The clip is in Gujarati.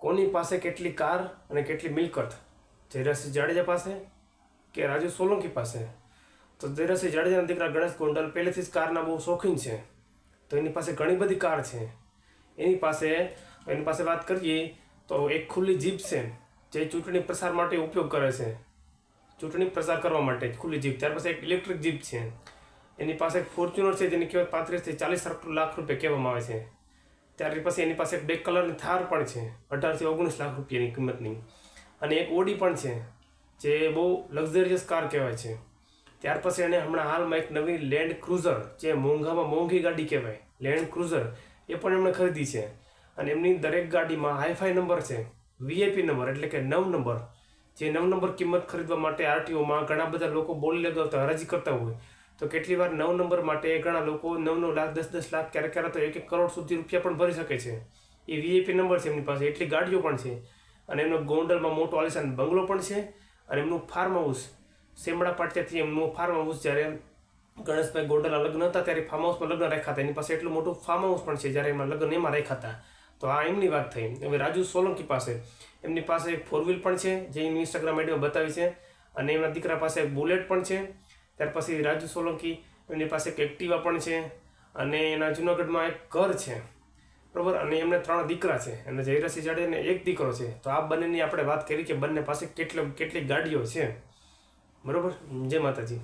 કોની પાસે કેટલી કાર અને કેટલી મિલકત? જયરાજસિંહ જાડેજા પાસે કે રાજુ સોલંકી પાસે? તો જયરાજસિંહ જાડેજાના દીકરા ગણેશ ગોંડલ પહેલેથી જ કારના બહુ શોખીન છે. તો એની પાસે ઘણી બધી કાર છે. એની પાસે એની પાસે વાત કરીએ તો એક ખુલ્લી જીપ છે, જે ચૂંટણી પ્રસાર માટે ઉપયોગ કરે છે. ચૂંટણી પ્રસાર કરવા માટે ખુલ્લી જીપ. ત્યાર પછી એક ઇલેક્ટ્રિક જીપ છે. એની પાસે એક ફોર્ચ્યુનર છે, જેની કિંમત પાંત્રીસથી ચાલીસ લાખ રૂપિયા કહેવામાં આવે છે. ત્યાર પછી એની પાસે બ્લેક કલરની થાર પણ છે. અઢારથી ઓગણીસ લાખ રૂપિયાની કિંમતની. અને એક ઓડી પણ છે, જે બહુ લક્ઝરિયસ કાર કહેવાય છે. ત્યાર પછી એણે હમણાં હાલમાં એક નવી લેન્ડ ક્રુઝર જે મોંઘામાં મોંઘી ગાડી કહેવાય લેન્ડ ક્રુઝર એ પણ એમણે ખરીદી છે. અને એમની દરેક ગાડીમાં હાઈફાઈ નંબર છે વીઆઈપી નંબર એટલે કે નવ નંબર જે નવ નંબર કિંમત ખરીદવા માટે આરટીઓમાં ઘણા બધા લોકો બોલી લગાવતા હરાજી કરતા હોય. તો કેટલી વાર નવ નંબર માટે ઘણા લોકો નવ નવ લાખ, દસ દસ લાખ, ક્યારેક ક્યારેક તો એક એક કરોડ સુધી રૂપિયા પણ ભરી શકે છે. એ વીઆઈપી નંબર છે એમની પાસે, એટલી ગાડીઓ પણ છે. અને એમનો ગોંડલમાં મોટો આલિશાન બંગલો પણ છે અને એમનું ફાર્મ હાઉસ સેમડા પાટિયાથી એમનું ફાર્મ હાઉસ જ્યારે ગણેશભાઈ ગોંડલના લગ્ન હતા ત્યારે ફાર્મ હાઉસમાં લગ્ન રાખ્યા હતા. એની પાસે એટલું મોટું ફાર્મ હાઉસ પણ છે જ્યારે એમાં લગ્ન એમાં રાખ્યા હતા. તો આ એમની વાત થઈ. હવે રાજુ સોલંકી પાસે, એમની પાસે ફોર વ્હીલ પણ છે, જે ઇન્સ્ટાગ્રામ આઈડીમાં બતાવી છે. અને એમના દીકરા પાસે બુલેટ પણ છે. ત્યાર પછી રાજુ સોલંકી એમની પાસે એક એક્ટિવા પણ છે અને એના જુનાગઢમાં એક ઘર છે. બરોબર? અને એમને ત્રણ દીકરા છે. અને જયરાસિંહ જાડેજાને એક દીકરો છે. તો આ બંનેની આપણે વાત કરી કે બંને પાસે કેટલી કેટલી ગાડીઓ છે. બરોબર? જય માતાજી.